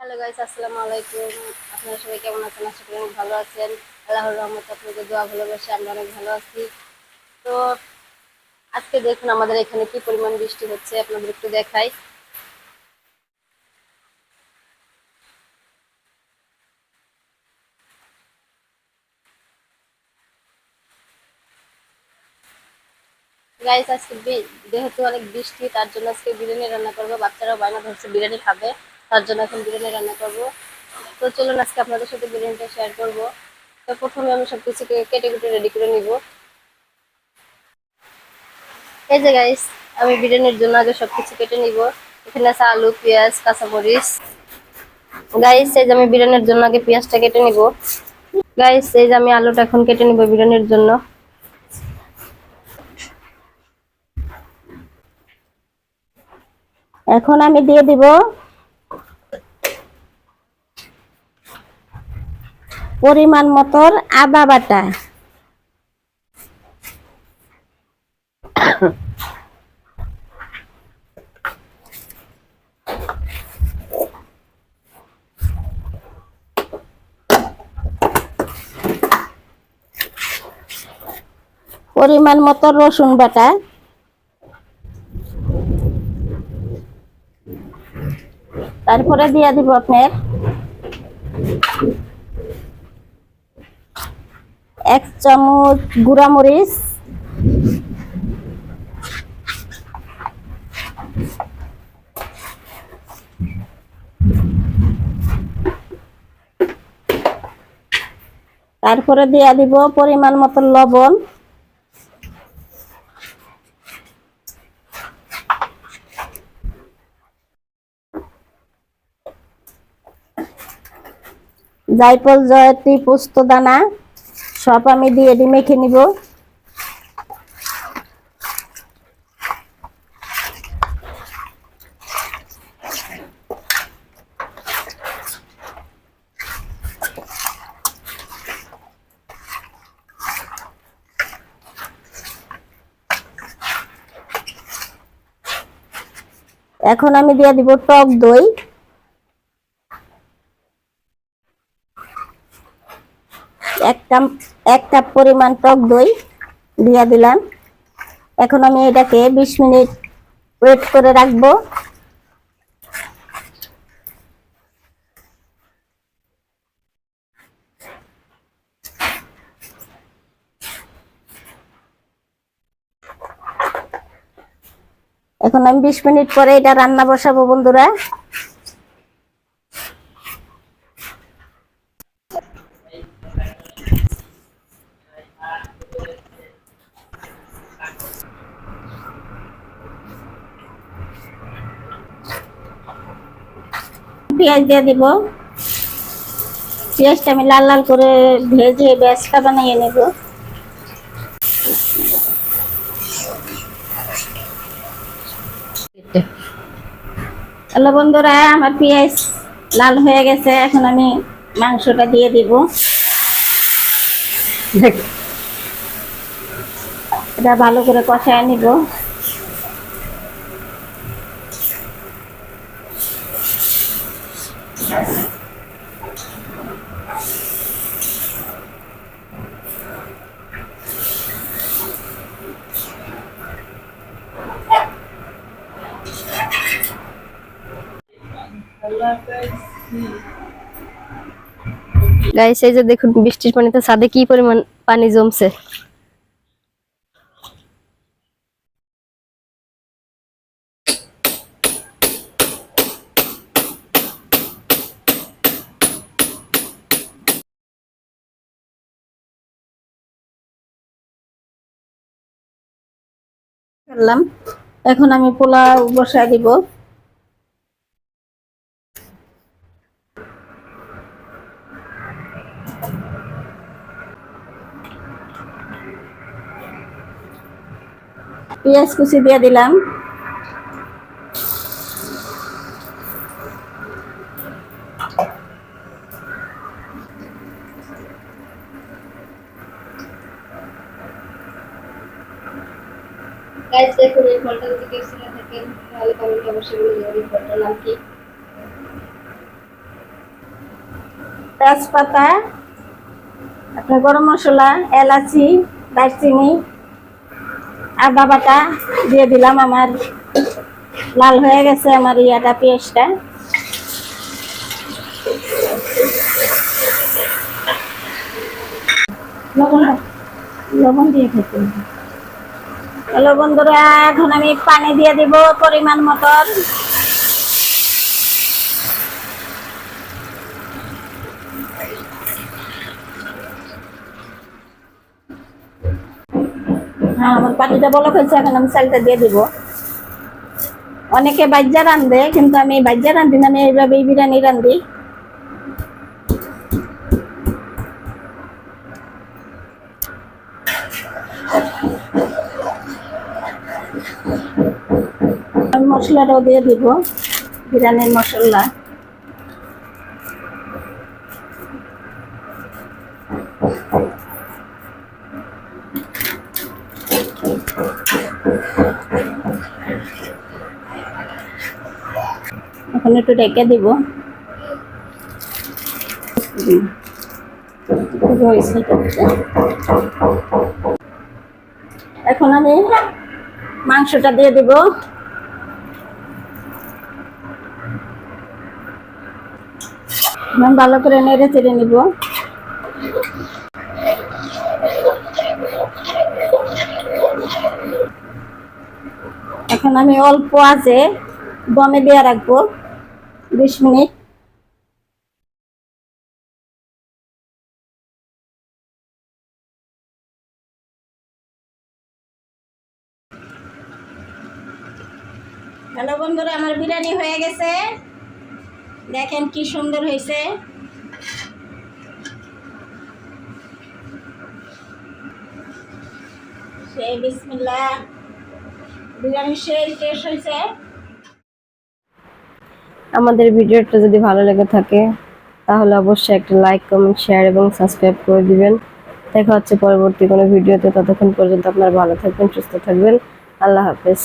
Hello guys আসসালামু আলাইকুম। আপনারা সবাই কেমন আছেন? আশা করি অনেক ভালো আছেন। আল্লাহর রহমত আপনাদের দোয়া ভালোবাসে, আমরা অনেক ভালো আছি। তো আজকে দেখুন আমাদের এখানে কি পরিমাণ বৃষ্টি হচ্ছে, আপনাদের একটু দেখাই। গাইস আজকে যেহেতু অনেক বৃষ্টি, তার জন্য আজকে বিরিয়ানি রান্না করব। বাচ্চারাও বায়না ধরছে, বিরিয়ানি খাবে। তার জন্য এখন বিরিয়ানি রান্না করব। তো চলুন আজকে আপনাদের সাথে বিরিয়ানিটা শেয়ার করব। তো প্রথমে আমি সব কিছু কেটে কেটে রেডি করে নিব। এই যে গাইস আমি বিরিয়ানির জন্য আগে সব কিছু কেটে নিব। এখানে আছে আলু, পেঁয়াজ, কাঁচামরিচ। গাইস এই যে আমি বিরিয়ানির জন্য আগে পেঁয়াজটা কেটে নিব। গাইস এই যে আমি আলুটা এখন কেটে নিব বিরিয়ানির জন্য। এখন আমি দিয়ে দিব পরিমাণ মতন আদা বাটা। পরিমাণ মতো রসুন বাটা। তারপরে দিয়ে দিব আপনার এক চামচ গুঁড়া মরিচ তারপরে দিয়ে দিব পরিমাণ মতো লবণ। জায়ফল জয়ত্রী পোস্ত দানা। সব আমি দিয়ে দিই মেখে নিব। এখন আমি দিয়ে দিব টক দই। এক কাপ এক কাপ পরিমাণ টক দই দিয়ে দিলাম। এখন আমি এটাকে বিশ মিনিট ওয়েট করে রাখব। এখন আমি বিশ মিনিট পরে এটা রান্না বসাবো বন্ধুরা। পেঁয়াজ দিয়ে দিব। পেঁয়াজটা আমি লাল লাল করে ভেজে বেসটা বানিয়ে নেব। হ্যালো বন্ধুরা আমার পেঁয়াজ লাল হয়ে গেছে এখন আমি মাংসটা দিয়ে দিব। এটা ভালো করে কষায় নিব। গাইস এই যে দেখুন বৃষ্টির পানিতে ছাদে কি পরিমাণ পানি জমছে? করলাম এখন আমি পোলাও বসায় দিব। পেঁয়াজ কুচি দিয়ে দিলাম। গাইস দেখুন, এই ফলটা যদি কেউ চিনে থাকেন, তাহলে অবশ্যই বলে দেবেন এই ফলটার নাম কি তেজপাতা আপনার গরম মশলা, এলাচি, দারচিনি আদা বাটা দিয়ে দিলাম আমার লাল হয়ে গেছে আমার ইয়াটা, পেঁয়াজটা লবণ। লবণ দিয়ে খেতে। হ্যালো বন্ধুরা, এখন আমি পানি দিয়ে দিব পরিমাণ মতন। হ্যাঁ আমার পানিটা বলো হয়েছে, এখন আমি চালটা দিয়ে দিব। অনেকে বাজ্যা রান্ধে কিন্তু আমি বাজ্যা রান্ধি না, আমি এইভাবেই বিরিয়ানি রান্ধি মশলাটাও দিয়ে দিব বিরিয়ানির মশলা এখন একটু ঢেকে দিব। এখন আমি মাংসটা দিয়ে দিব আমি ভালো করে নেড়ে চেড়ে নিব। এখন আমি অল্প আছে দমে দিয়ে রাখব, বিশ মিনিট। হ্যালো বন্ধুরা, আমার বিরিয়ানি হয়ে গেছে। দেখেন কি সুন্দর হয়েছে। আমাদের ভিডিওটা যদি ভালো লেগে থাকে, তাহলে অবশ্যই একটা লাইক কমেন্ট শেয়ার এবং সাবস্ক্রাইব করে দিবেন। দেখা হচ্ছে পরবর্তী কোনো ভিডিওতে, ততক্ষণ পর্যন্ত আপনারা ভালো থাকবেন, সুস্থ থাকবেন। আল্লাহ হাফেজ।